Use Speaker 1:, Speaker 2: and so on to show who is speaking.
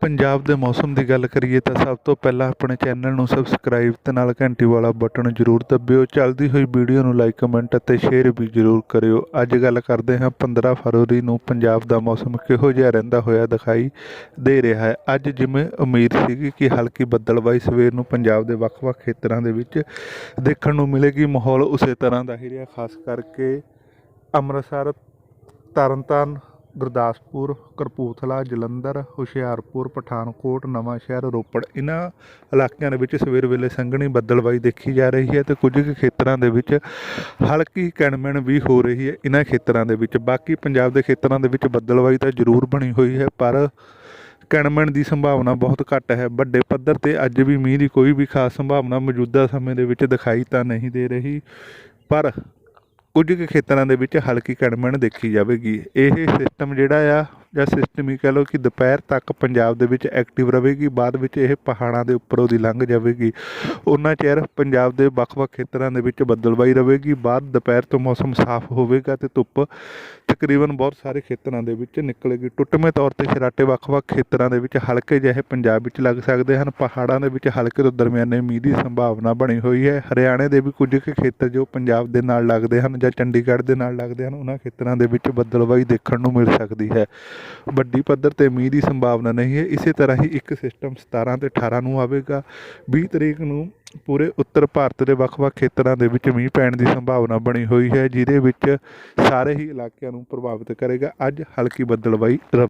Speaker 1: ਪੰਜਾਬ ਦੇ ਮੌਸਮ ਦੀ ਗੱਲ ਕਰੀਏ ਤਾਂ ਸਭ ਤੋਂ ਪਹਿਲਾਂ ਆਪਣੇ ਚੈਨਲ ਨੂੰ ਸਬਸਕ੍ਰਾਈਬ ਤੇ ਨਾਲ ਘੰਟੀ ਵਾਲਾ ਬਟਨ ਜ਼ਰੂਰ ਦੱਬਿਓ। ਚੱਲਦੀ ਹੋਈ ਵੀਡੀਓ ਨੂੰ ਲਾਈਕ, ਕਮੈਂਟ ਅਤੇ ਸ਼ੇਅਰ ਵੀ ਜ਼ਰੂਰ ਕਰਿਓ। ਅੱਜ ਗੱਲ ਕਰਦੇ ਹਾਂ 15 ਫਰਵਰੀ ਨੂੰ ਪੰਜਾਬ ਦਾ ਮੌਸਮ ਕਿਹੋ ਜਿਹਾ ਰਹਿੰਦਾ ਹੋਇਆ ਦਿਖਾਈ ਦੇ ਰਿਹਾ ਹੈ। ਅੱਜ ਜਿਵੇਂ ਉਮੀਦ ਸੀਗੀ ਕਿ ਹਲਕੀ ਬੱਦਲਬਾਈ ਸਵੇਰ ਨੂੰ ਪੰਜਾਬ ਦੇ ਵੱਖ-ਵੱਖ ਖੇਤਰਾਂ ਦੇ ਵਿੱਚ ਦੇਖਣ ਨੂੰ ਮਿਲੇਗੀ। ਮਾਹੌਲ ਉਸੇ ਤਰ੍ਹਾਂ ਦਾ ਹੀ ਰਿਹਾ, ਖਾਸ ਕਰਕੇ ਅੰਮ੍ਰਿਤਸਰ, ਤਰਨਤਾਰਨ ਗੁਰਦਾਸਪੁਰ, ਕਪੂਰਥਲਾ, ਜਲੰਧਰ, ਹੁਸ਼ਿਆਰਪੁਰ, ਪਠਾਨਕੋਟ, ਨਵਾਂਸ਼ਹਿਰ, ਰੋਪੜ। ਇਹਨਾਂ ਇਲਾਕਿਆਂ ਦੇ ਵਿੱਚ ਸਵੇਰ ਵੇਲੇ ਸੰਘਣੀ ਬੱਦਲਬਾਈ ਦੇਖੀ ਜਾ ਰਹੀ ਹੈ ਤੇ ਕੁਝ ਕੁ ਖੇਤਰਾਂ ਦੇ ਵਿੱਚ ਹਲਕੀ ਕਣਮਣ ਵੀ ਹੋ ਰਹੀ ਹੈ ਇਹਨਾਂ ਖੇਤਰਾਂ ਦੇ ਵਿੱਚ। ਬਾਕੀ ਪੰਜਾਬ ਦੇ ਖੇਤਰਾਂ ਦੇ ਵਿੱਚ ਬੱਦਲਬਾਈ ਤਾਂ ਜ਼ਰੂਰ ਬਣੀ ਹੋਈ ਹੈ, ਪਰ ਕਣਮਣ ਦੀ ਸੰਭਾਵਨਾ ਬਹੁਤ ਘੱਟ ਹੈ। ਵੱਡੇ ਪੱਧਰ ਤੇ ਅੱਜ ਵੀ ਮੀਂਹ ਦੀ ਕੋਈ ਵੀ ਖਾਸ ਸੰਭਾਵਨਾ ਮੌਜੂਦਾ ਸਮੇਂ ਦੇ ਵਿੱਚ ਦਿਖਾਈ ਤਾਂ ਨਹੀਂ ਦੇ ਰਹੀ, ਪਰ ਕੁਝ ਕੁ ਖੇਤਰਾਂ ਦੇ ਵਿੱਚ ਹਲਕੀ ਕਣਮਣ ਦੇਖੀ ਜਾਵੇਗੀ। ਇਹ ਸਿਸਟਮ ਜਿਹੜਾ ਆ ਜਾਂ ਸਿਸਟਮ ਹੀ ਕਹਿ ਲਓ ਕਿ ਦੁਪਹਿਰ ਤੱਕ ਪੰਜਾਬ ਦੇ ਵਿੱਚ ਐਕਟਿਵ ਰਹੇਗੀ, ਬਾਅਦ ਵਿੱਚ ਇਹ ਪਹਾੜਾਂ ਦੇ ਉੱਪਰੋਂ ਦੀ ਲੰਘ ਜਾਵੇਗੀ। ਉਹਨਾਂ ਚਿਰ ਪੰਜਾਬ ਦੇ ਵੱਖ-ਵੱਖ ਖੇਤਰਾਂ ਦੇ ਵਿੱਚ ਬੱਦਲਬਾਈ ਰਹੇਗੀ, ਬਾਅਦ ਦੁਪਹਿਰ ਤੋਂ ਮੌਸਮ ਸਾਫ਼ ਹੋਵੇਗਾ ਤੇ ਧੁੱਪ ਤਕਰੀਬਨ ਬਹੁਤ ਸਾਰੇ ਖੇਤਰਾਂ ਦੇ ਵਿੱਚ ਨਿਕਲੇਗੀ। ਟੁੱਟਵੇਂ ਤੌਰ ਤੇ ਸਰਾਟੇ ਵੱਖ-ਵੱਖ ਖੇਤਰਾਂ ਦੇ ਵਿੱਚ ਹਲਕੇ ਜਿਹੇ ਪੰਜਾਬ ਵਿੱਚ ਲੱਗ ਸਕਦੇ ਹਨ। ਪਹਾੜਾਂ ਦੇ ਵਿੱਚ ਹਲਕੇ ਤੋਂ ਦਰਮਿਆਨੇ ਮੀਂਹ ਦੀ ਸੰਭਾਵਨਾ ਬਣੀ ਹੋਈ ਹੈ। ਹਰਿਆਣੇ ਦੇ ਵੀ ਕੁਝ ਕੁ ਖੇਤਰ ਜੋ ਪੰਜਾਬ ਦੇ ਨਾਲ ਲੱਗਦੇ ਹਨ ਜਾਂ ਚੰਡੀਗੜ੍ਹ ਦੇ ਨਾਲ ਲੱਗਦੇ ਹਨ ਉਹਨਾਂ ਖੇਤਰਾਂ ਦੇ ਵਿੱਚ ਬੱਦਲਬਾਈ ਦੇਖਣ ਨੂੰ ਮਿਲ ਸਕਦੀ ਹੈ। ਵੱਡੀ ਪੱਧਰ ਤੇ ਮੀਂਹ ਦੀ ਸੰਭਾਵਨਾ ਨਹੀਂ ਹੈ। ਇਸੇ ਤਰ੍ਹਾਂ ਹੀ ਇੱਕ ਸਿਸਟਮ 17 ਤੇ 18 ਨੂੰ ਆਵੇਗਾ। 20 ਤਰੀਕ ਨੂੰ ਪੂਰੇ ਉੱਤਰ ਭਾਰਤ ਦੇ ਵੱਖ-ਵੱਖ ਖੇਤਰਾਂ ਦੇ ਵਿੱਚ ਮੀਂਹ ਪੈਣ ਦੀ ਸੰਭਾਵਨਾ ਬਣੀ ਹੋਈ ਹੈ, ਜਿਹਦੇ ਵਿੱਚ ਸਾਰੇ ਹੀ ਇਲਾਕਿਆਂ ਨੂੰ ਪ੍ਰਭਾਵਿਤ ਕਰੇਗਾ। ਅੱਜ ਹਲਕੀ ਬੱਦਲਬਾਈ ਰ